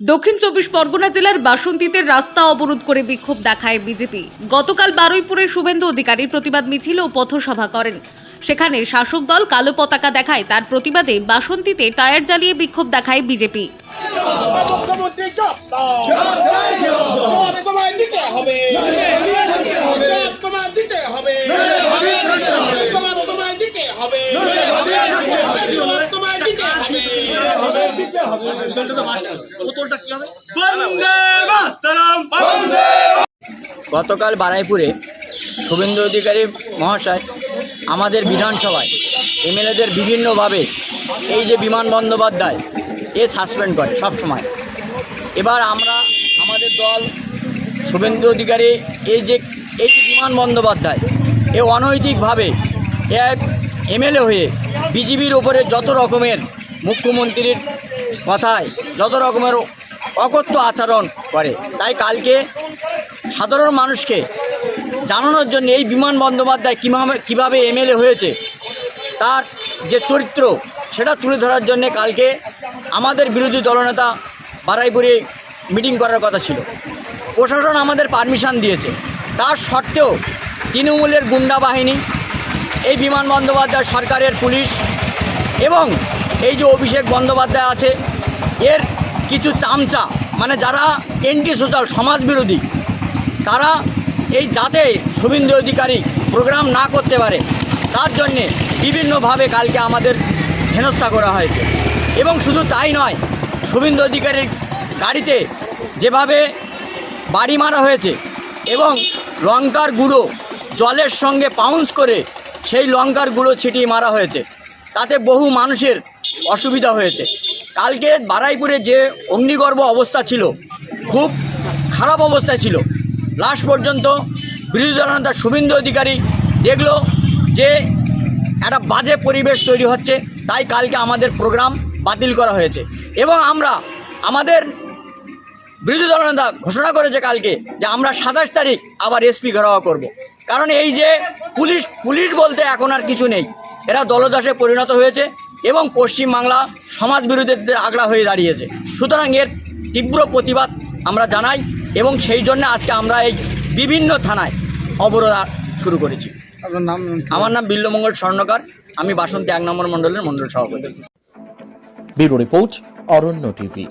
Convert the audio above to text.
দক্ষিণ চব্বিশ পরগনা জেলার বাসন্তীতে রাস্তা অবরোধ করে বিক্ষোভ দেখায় বিজেপি গতকাল বারুইপুরে শুভেন্দু অধিকারী প্রতিবাদ মিছিল ও পথসভা করেন সেখানে শাসক দল কালো পতাকা দেখায় তার প্রতিবাদে বাসন্তীতে টায়ার জ্বালিয়ে বিক্ষোভ দেখায় বিজেপি গতকাল বারাইপুরে শুভেন্দু অধিকারী মহাশয় আমাদের বিধানসভায় এমএলএদের বিভিন্নভাবে এই যে বিমান বন্দ্যোপাধ্যায়, এ সাসপেন্ড করে সব সময়। এবার আমরা আমাদের দল, শুভেন্দু অধিকারী, এই যে এই যে বিমান বন্দ্যোপাধ্যায়, এ অনৈতিকভাবে এ এমএলএ হয়ে বিজেপির ওপরে যত রকমের মুখ্যমন্ত্রীর কথায় যত রকমের অকথ্য আচরণ করে, তাই কালকে সাধারণ মানুষকে জানানোর জন্য এই বিমান বন্দ্যোপাধ্যায় কীভাবে কীভাবে এমএলএ হয়েছে, তার যে চরিত্র, সেটা তুলে ধরার জন্য কালকে আমাদের বিরোধী দলনেতা বারাইপুরে মিটিং করার কথা ছিল। প্রশাসন আমাদের পারমিশন দিয়েছে। তার সত্ত্বেও তৃণমূলের গুন্ডা বাহিনী, এই বিমান বন্দ্যোপাধ্যায় সরকারের পুলিশ এবং এই যে অভিষেক বন্দ্যোপাধ্যায় আছে এর কিছু চামচা মানে যারা এন্টি সোশ্যাল সমাজবিরোধী, তারা এই যাতে শুভেন্দু অধিকারী প্রোগ্রাম না করতে পারে। তার জন্যে বিভিন্নভাবে কালকে আমাদের হেনস্থা করা হয়েছে। এবং শুধু তাই নয়, শুভেন্দু অধিকারীর গাড়িতে যেভাবে বাড়ি মারা হয়েছে এবং লঙ্কার গুঁড়ো জলের সঙ্গে পাউন্স করে সেই লঙ্কার গুঁড়ো ছিটিয়ে মারা হয়েছে, তাতে বহু মানুষের অসুবিধা হয়েছে। কালকে বারাইপুরে যে অগ্নিগর্ভ অবস্থা ছিল, খুব খারাপ অবস্থায় ছিল। লাস্ট পর্যন্ত বিরোধী দলনেতা শুভেন্দু অধিকারী দেখল যে একটা বাজে পরিবেশ তৈরি হচ্ছে, তাই কালকে আমাদের প্রোগ্রাম বাতিল করা হয়েছে। এবং আমরা, আমাদের বিরোধী দলনেতা ঘোষণা করেছে কালকে যে আমরা সাতাশ তারিখ আবার এসপি ঘেরাওয়া করব। কারণ এই যে পুলিশ পুলিশ বলতে এখন আর কিছু নেই। এরা দলদাসে পরিণত হয়েছে। এবং পশ্চিমবাংলা সমাজ বিরোধীদের আগড়া হয়ে দাঁড়িয়েছে। সুতরাং এর তীব্র প্রতিবাদ আমরা জানাই এবং সেই জন্য আজকে আমরা এই বিভিন্ন থানায় অবরোধ শুরু করেছি। আপনার নাম আমার নাম বিল্লমঙ্গল স্বর্ণকার। আমি বাসন্তী এক নম্বর মণ্ডলের মণ্ডল সভাপতি। Bureau report Aranya TV.